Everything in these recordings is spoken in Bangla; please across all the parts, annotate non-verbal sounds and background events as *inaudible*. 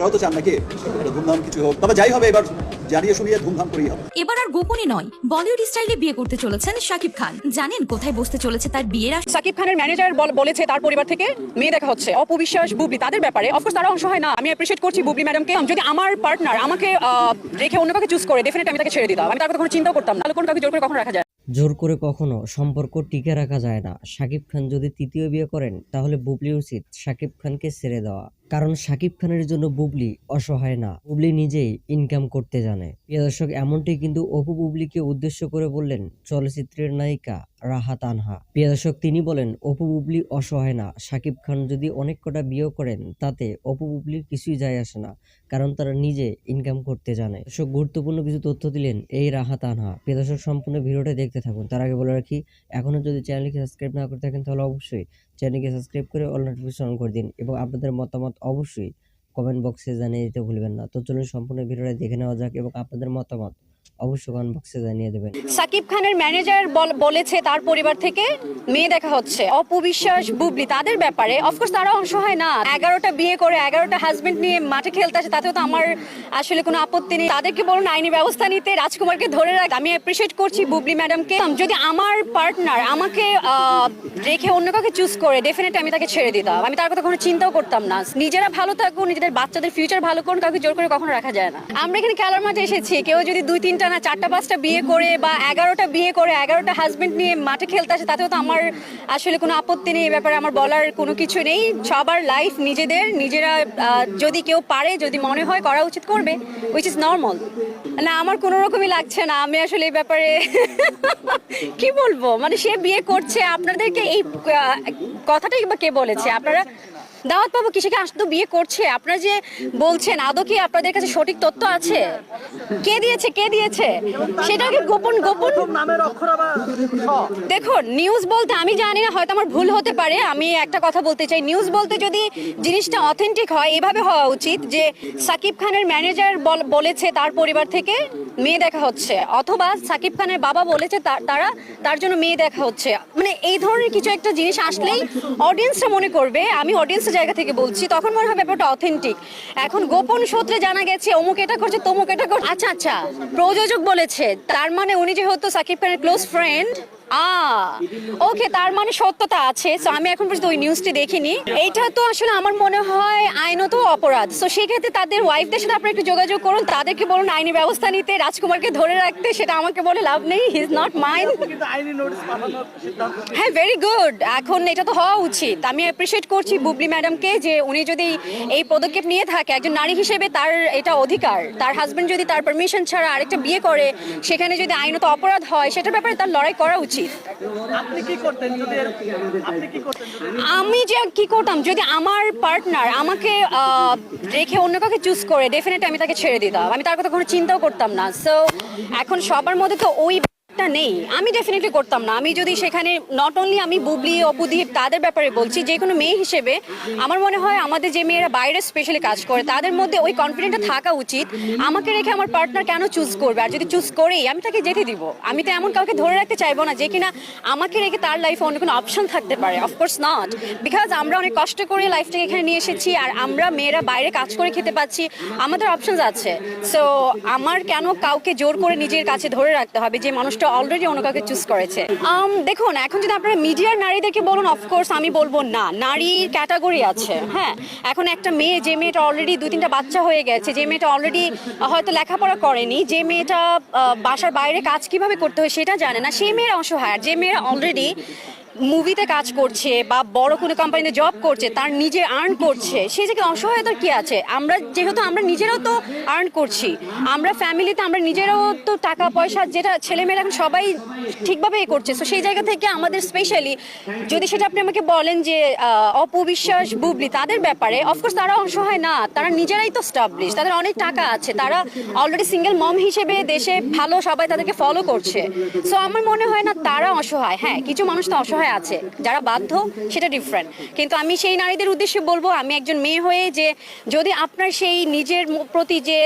আপনারাও তো চান নাকি? একটা ধুমধাম কিছু হোক। তবে যাই হবে এবার জানিয়ে শুনিয়ে ধুমধাম করেই হবে। এবার আর গোপনে নয় বলিউড স্টাইলে বিয়ে করতে চলেছেন শাকিব খান। জানেন কোথায় বসতে চলেছে তার বিয়ের সাকিব খানের ম্যানেজার বলেছে তার পরিবার থেকে মেয়ে দেখা হচ্ছে। অপবিশ্বাস বুবলি তাদের ব্যাপারে? অফকোর্স তারা অংশ হয় না। আমি অ্যাপ্রিশিয়েট করছি বুবলি ম্যাডামকে যদি আমার পার্টনার আমাকে আহ, রেখে অন্য কাউকে চুজ করে ডেফিনেট আমি তাকে ছেড়ে দিতাম। আমি তার কথা কোনো চিন্তা করতাম না। তাহলে কোনো কাউকে জোর করে কখনো রাখা যায়? জোর করে কখনো সম্পর্ক টিকে রাখা যায় না। শাকিব খান যদি তৃতীয় বিয়ে করেন তাহলে বুবলি উচিত শাকিব খানকে ছেড়ে দেওয়া। কারণ শাকিব খানের জন্য বুবলি অসহায় না। বুবলি নিজেই ইনকাম করতে জানে। প্রিয় দর্শক, এমনটি কিন্তু অপু বুবলিকে উদ্দেশ্য করে বললেন চলচ্চিত্রের নায়িকা রাহা তানহা। প্রিয় দর্শক, তিনি বলেন, অপু বুবলি অসহায় না। শাকিব খান যদি অনেক কটা বিয়ে করেন, তাতে অপু বুবলির কিছুই যায় আসে না, কারণ তারা নিজে ইনকাম করতে জানে। দর্শক, গুরুত্বপূর্ণ কিছু তথ্য দিলেন এই রাহা তানহা। প্রিয় দর্শক, সম্পূর্ণ ভিডিওটা দেখতে থাকুন। তার আগে বলে রাখি এখনও যদি চ্যানেলকে সাবস্ক্রাইব না করে থাকেন, তাহলে অবশ্যই চ্যানেলকে সাবস্ক্রাইব করে অল নোটিফিকেশন অন করে দিন এবং আপনাদের মতামত অবশ্যই কমেন্ট বক্সে জানিয়ে দিতে ভুলবেন না। তো চলুন সম্পূর্ণ ভিডিওটা দেখে নেওয়া যাক এবং আপনাদের মতামত অবশ্যই কমেন্ট জানিয়ে দেবেন। সাকিব খানের ম্যানেজার বলেছে তার পরিবার থেকে মেয়ে দেখা হচ্ছে। অপবিশ্বাস বুবলি, তাদের ব্যাপারে অফকোর্স তারা না। এগারোটা বিয়ে করে এগারোটা হাজবেন্ড নিয়ে মাঠে খেলতে আসে, তাতেও তো আমার আসলে কোনো আপত্তি নেই। তাদেরকে বলুন, আইনি ব্যবস্থা নিতে রাজকুমারকে ধরে রাখ। আমি অ্যাপ্রিশিয়েট করছি বুবলি ম্যাডামকে যদি আমার পার্টনার আমাকে রেখে অন্য কাউকে চুজ করে ডেফিনেট আমি তাকে ছেড়ে দিতাম। আমি তার কথা কোনো চিন্তাও করতাম না। নিজেরা ভালো থাকুন নিজেদের বাচ্চাদের ফিউচার ভালো করুন, কাউকে জোর করে কখনো রাখা যায় না। আমরা এখানে খেলার মাঠে এসেছি। কেউ যদি দুই তিনটা না, চারটা, পাঁচটা বিয়ে করে বা এগারোটা বিয়ে করে, এগারোটা হাজবেন্ড নিয়ে মাঠে খেলতে আসে, তাতেও তো আমার আসলে কোনো আপত্তি নেই ব্যাপারে আমার বলার কোনো কিছু নেই। সবার লাইফ নিজেদের, নিজেরা যদি কেউ পারে, যদি মনে হয় করা উচিত করবে উইচ ইজ নর্মাল না, আমার কোনো রকমই লাগছে না, আমি আসলে এই ব্যাপারে *laughs* কি বলব? মানে সে বিয়ে করছে, আপনাদেরকে এই কথাটাই বা কে বলেছে? আপনারা দাওয়াত পাবো কিসেকে আসতো বিয়ে করছে? আপনারা যে বলছেন, আদৌ কি আপনাদের কাছে সঠিক তথ্য আছে? কে দিয়েছে? কে দিয়েছে? সেটাকে গোপন গোপন? দেখুন নিউজ বলতে আমি জানি না, হয়তো আমার ভুল হতে পারে। আমি একটা কথা বলতে চাই নিউজ বলতে যদি জিনিসটা অথেন্টিক হয়, এভাবে হওয়া উচিত যে সাকিব খানের ম্যানেজার বলেছে তার পরিবার থেকে, মেয়ে দেখা হচ্ছে। অথবা সাকিব খানের বাবা বলেছে তারা, তার জন্য মেয়ে দেখা হচ্ছে। মানে এই ধরনের কিছু একটা জিনিস আসলেই অডিয়েন্সটা মনে করবে। আমি অডিয়েন্সের জায়গা থেকে বলছি তখন মনে হবে ব্যাপারটা অথেন্টিক এখন গোপন সূত্রে জানা গেছে অমুক এটা করছে তমুক এটা করছে। আচ্ছা আচ্ছা। প্রযোজক বলেছে তার মানে উনি যেহেতু সাকিব খানের ক্লোজ ফ্রেন্ড ওকে, তার মানে সত্যতা আছে। সো আমি এখন পর্যন্ত ওই নিউজটি দেখিনি। এইটা তো আসলে আমার মনে হয় আইনত অপরাধ। সো সেক্ষেত্রে তাদের ওয়াইফদের সাথে আপনারা একটু যোগাযোগ করুন। তাদেরকে বলুন, আইনি ব্যবস্থা নিতে, রাজকুমারকে ধরে রাখতে, সেটা আমাকে বলে লাভ নেই। হি ইজ নট সিদ্ধান্ত হ্যাঁ ভেরি গুড এখন এটা তো হওয়া উচিত। আমি অ্যাপ্রিশিয়েট করছি বুবলি ম্যাডামকে যে উনি যদি এই পদক্ষেপ নিয়ে থাকে, একজন নারী হিসেবে তার এটা অধিকার। তার হাজবেন্ড যদি তার পারমিশন ছাড়া আরেকটা বিয়ে করে, সেখানে যদি আইনত অপরাধ হয়, সেটার ব্যাপারে তার লড়াই করা উচিত। যদি আমি যে কি করতাম যদি আমার পার্টনার আমাকে আহ, রেখে অন্য কাউকে চুজ করে ডেফিনেটলি আমি তাকে ছেড়ে দিতাম। আমি তার কথা কোনো চিন্তাও করতাম না। সো এখন সবার মধ্যে তো ওই টা নেই। আমি ডেফিনেটলি করতাম না। আমি যদি সেখানে নট অনলি আমি বুবলি অপুদীপ তাদের ব্যাপারে বলছি, যে কোনো মেয়ে হিসেবে, আমার মনে হয় আমাদের যে মেয়েরা বাইরে স্পেশালি কাজ করে, তাদের মধ্যে ওই কনফিডেন্টটা থাকা উচিত। আমাকে রেখে আমার পার্টনার কেন চুজ করবে? আর যদি চুজ করেই, আমি তাকে যেতে দিব। আমি তো এমন কাউকে ধরে রাখতে চাইব না, যে কিনা আমাকে রেখে তার লাইফে অন্য কোনো অপশন থাকতে পারে। অফকোর্স নট বিকজ আমরা অনেক কষ্ট করে লাইফটাকে এখানে নিয়ে এসেছি, আর আমরা মেয়েরা বাইরে কাজ করে খেতে পাচ্ছি। আমাদের অপশনস আছে। সো আমার কেন কাউকে জোর করে নিজের কাছে ধরে রাখতে হবে? যে মানুষটা অলরেডি অন্য কাউকে চুজ করেছে দেখুন, এখন যদি আপনারা মিডিয়ার নারীদেরকে বলুন অফকোর্স আমি বলব না। নারীর ক্যাটাগরি আছে হ্যাঁ? এখন একটা মেয়ে, যে মেয়েটা অলরেডি দুই, তিনটা বাচ্চা হয়ে গেছে, যে মেয়েটা অলরেডি হয়তো লেখাপড়া করেনি, যে মেয়েটা বাসার বাইরে কাজ কীভাবে করতে হয় সেটা জানে না, সেই মেয়েরা আর যে মেয়েরা অলরেডি মুভিতে কাজ করছে বা বড় কোনো কোম্পানিতে জব করছে, তার নিজে আর্ন করছে, সেই জায়গায় অসহায়তার কি আছে? আমরা যেহেতু আমরা নিজেরাও তো আর্ন করছি, আমরা ফ্যামিলিতে আমরা নিজেরাও তো টাকা, পয়সা, যেটা ছেলেমেয়েরা এখন সবাই ঠিকভাবে এ করছে তো সেই জায়গা থেকে আমাদের স্পেশালি যদি সেটা আপনি আমাকে বলেন যে অপবিশ্বাস, বুবলি, তাদের ব্যাপারে অফকোর্স তারা অসহায় না, তারা নিজেরাই তো স্টাবলিশ তাদের অনেক টাকা আছে, তারা অলরেডি সিঙ্গেল মম হিসেবে দেশে ভালো সবাই তাদেরকে ফলো করছে সো আমার মনে হয় না তারা অসহায় হ্যাঁ কিছু মানুষ তো অসহায় আছে। যারা বাধ্য, সেটা ডিফারেন্ট কিন্তু আমি সেই নারীদের উদ্দেশ্যে বলব, আমি একজন মেয়ে হয়ে যে যদি আপনার সেই নিজের প্রতি যে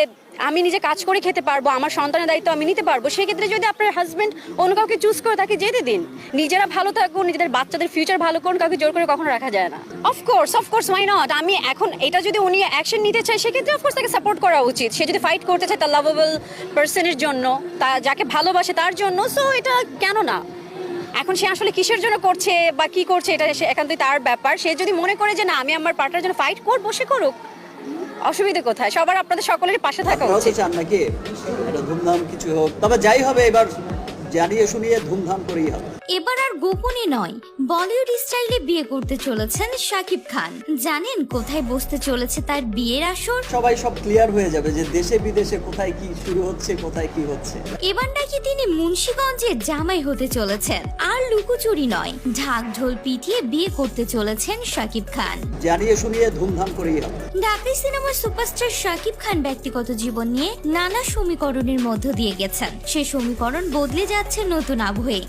আমি নিজে কাজ করে খেতে পারব, আমার সন্তানের দায়িত্ব আমি নিতে পারব, সেক্ষেত্রে যদি আপনার হাজবেন্ড অন্য কাউকে চুজ করে তাকে যেতে দিন, নিজেরা ভালো থাকুন, নিজেদের বাচ্চাদের ফিউচার ভালো করুন, কাউকে জোর করে কখনো রাখা যায় না। অফকোর্স অফকোর্স মাই নট আমি এখন এটা যদি উনি অ্যাকশন নিতে চায়, সেক্ষেত্রে অফকোর্স তাকে সাপোর্ট করা উচিত। সে যদি ফাইট করতে চায় তার লাভেবল পার্সনের জন্য, তা যাকে ভালোবাসে তার জন্য সো এটা কেন না? এখন সে আসলে কিসের জন্য করছে বা কি করছে এটা সে একান্তই তার ব্যাপার। সে যদি মনে করে যে না আমি আমার পার্টনার জন্য ফাইট করব সে করুক। অসুবিধা কোথায়? সবার আপনাদের সকলের পাশে থাকা উচিত। চান নাকি? এটা ধুমধাম কিছু হোক। তবে যাই হবে এবার জানিয়ে শুনিয়ে ধুমধাম করেই হবে। এবার আর গোপনে নয়। বলিউড স্টাইলে বিয়ে করতে চলেছেন শাকিব খান। জানেন কোথায় বসতে চলেছে তার বিয়ের আসর? সবাই সব ক্লিয়ার হয়ে যাবে যে দেশে বিদেশে কোথায় কি শুরু হচ্ছে কোথায় কি হচ্ছে। এবার নাকি তিনি মুন্সিগঞ্জের জামাই হতে চলেছেন। আর লুকোচুরি নয় ঢাক ঢোল পিটিয়ে বিয়ে করতে চলেছেন শাকিব খান। জানিয়ে শুনিয়ে ধুমধাম করেই হবে। ঢাকাই সিনেমার সুপারস্টার শাকিব খান ব্যক্তিগত জীবন নিয়ে নানা সমীকরণের মধ্য দিয়ে গেছেন। সে সমীকরণ বদলে যাচ্ছে নতুন আবহে।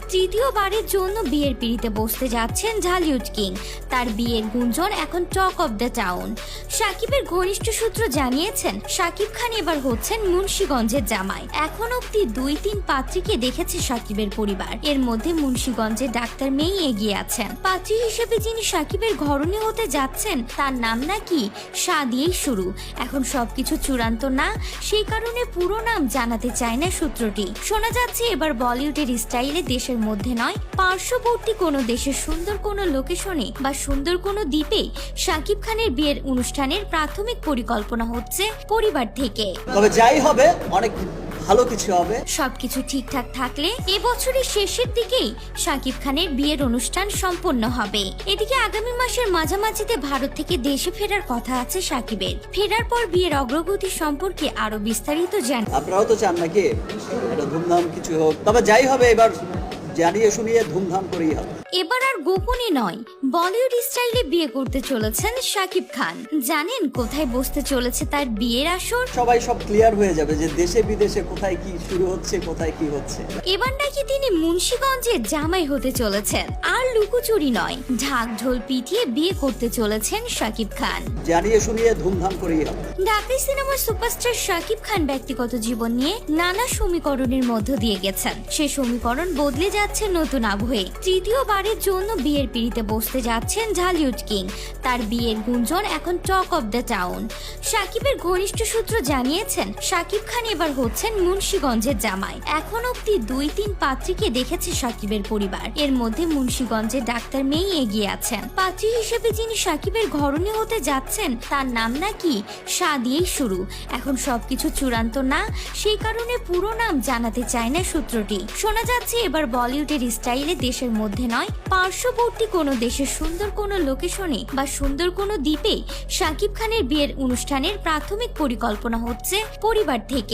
তৃতীয়বারের জন্য বিয়ের পিড়িতে বসতে যাচ্ছেন ঝালিউড কিং। তার বিয়ের গুঞ্জন এখন টক অব দ্য টাউন। সাকিবের ঘনিষ্ঠ সূত্র জানিয়েছেন, সাকিব খান এবার হচ্ছেন মুন্সিগঞ্জের জামাই। এখন অব্দি দুই তিন পাত্রীকে দেখেছে সাকিবের পরিবার। এর মধ্যে মুন্সিগঞ্জের ডাক্তার মেয়ে এগিয়ে আছেন। পাত্রী হিসেবে যিনি সাকিবের ঘরণী হতে যাচ্ছেন, তার নাম নাকি সা দিয়েই শুরু। এখন সবকিছু চূড়ান্ত না, সেই কারণে পুরো নাম জানাতে চায় না সূত্রটি। শোনা যাচ্ছে, এবার বলিউডের স্টাইলে দেশের মধ্যে নয় পার্শ্ববর্তী কোনো দেশের সুন্দর কোনো লোকেশনে বা সুন্দর কোনো দ্বীপে সাকিব খানের বিয়ের অনুষ্ঠানের প্রাথমিক পরিকল্পনা হচ্ছে পরিবার থেকে। তবে যাই হবে অনেক ভালো কিছু হবে। সবকিছু ঠিকঠাক থাকলে এবছরের শেষের দিকেই শাকিব খানের বিয়ের অনুষ্ঠান সম্পন্ন হবে। এদিকে আগামী মাসের মাঝামাঝিতে ভারত থেকে দেশে ফেরার কথা আছে সাকিবের। ফেরার পর বিয়ের অগ্রগতি সম্পর্কে আরও বিস্তারিত জান আপনারাও তো চান নাকি? এটা ধুমধাম কিছু হোক। তবে যাই হবে এবার জানিয়ে শুনিয়ে ধুমধাম করেই হবে। এবার আর গোপনে নয় বলিউড স্টাইলে বিয়ে করতে চলেছেন শাকিব খান। জানেন কোথায় বসতে চলেছে তার বিয়ের আসর? সবাই সব ক্লিয়ার হয়ে যাবে যে দেশে বিদেশে কোথায় কি শুরু হচ্ছে কোথায় কি হচ্ছে। এবার নাকি তিনি মুন্সিগঞ্জের জামাই হতে চলেছেন। আর লুকোচুরি নয় ঢাক ঢোল পিটিয়ে বিয়ে করতে চলেছেন শাকিব খান। জানিয়ে শুনিয়ে ধুমধাম করেই হবে। ঢাকাই সিনেমার সুপারস্টার শাকিব খান ব্যক্তিগত জীবন নিয়ে নানা সমীকরণের মধ্য দিয়ে গেছেন। সে সমীকরণ বদলে যাচ্ছে নতুন আবহে। তৃতীয়বারের জন্য বিয়ের পিড়িতে বসতে যাচ্ছেন ঢালিউড কিং। তার বিয়ের গুঞ্জন এখন টক অব দ্য টাউন। সাকিবের ঘনিষ্ঠ সূত্র জানিয়েছেন, সাকিব খান এবার হচ্ছেন মুন্সিগঞ্জের জামাই। এখন অব্দি দুই তিন পাত্রীকে দেখেছে সাকিবের পরিবার। এর মধ্যে মুন্সিগঞ্জের ডাক্তার মেয়ে এগিয়ে আছেন। পাত্রী হিসেবে যিনি সাকিবের ঘরণী হতে যাচ্ছেন, তার নাম নাকি সা দিয়েই শুরু। এখন সবকিছু চূড়ান্ত না, সেই কারণে পুরো নাম জানাতে চায় না সূত্রটি। শোনা যাচ্ছে, এবার বলিউডের স্টাইলে দেশের মধ্যে নয় পার্শ্ববর্তী কোনো দেশের সুন্দর কোনো লোকেশনে বা সুন্দর কোনো দ্বীপে শাকিব খানের বিয়ের অনুষ্ঠানের প্রাথমিক পরিকল্পনা হচ্ছে পরিবার থেকে।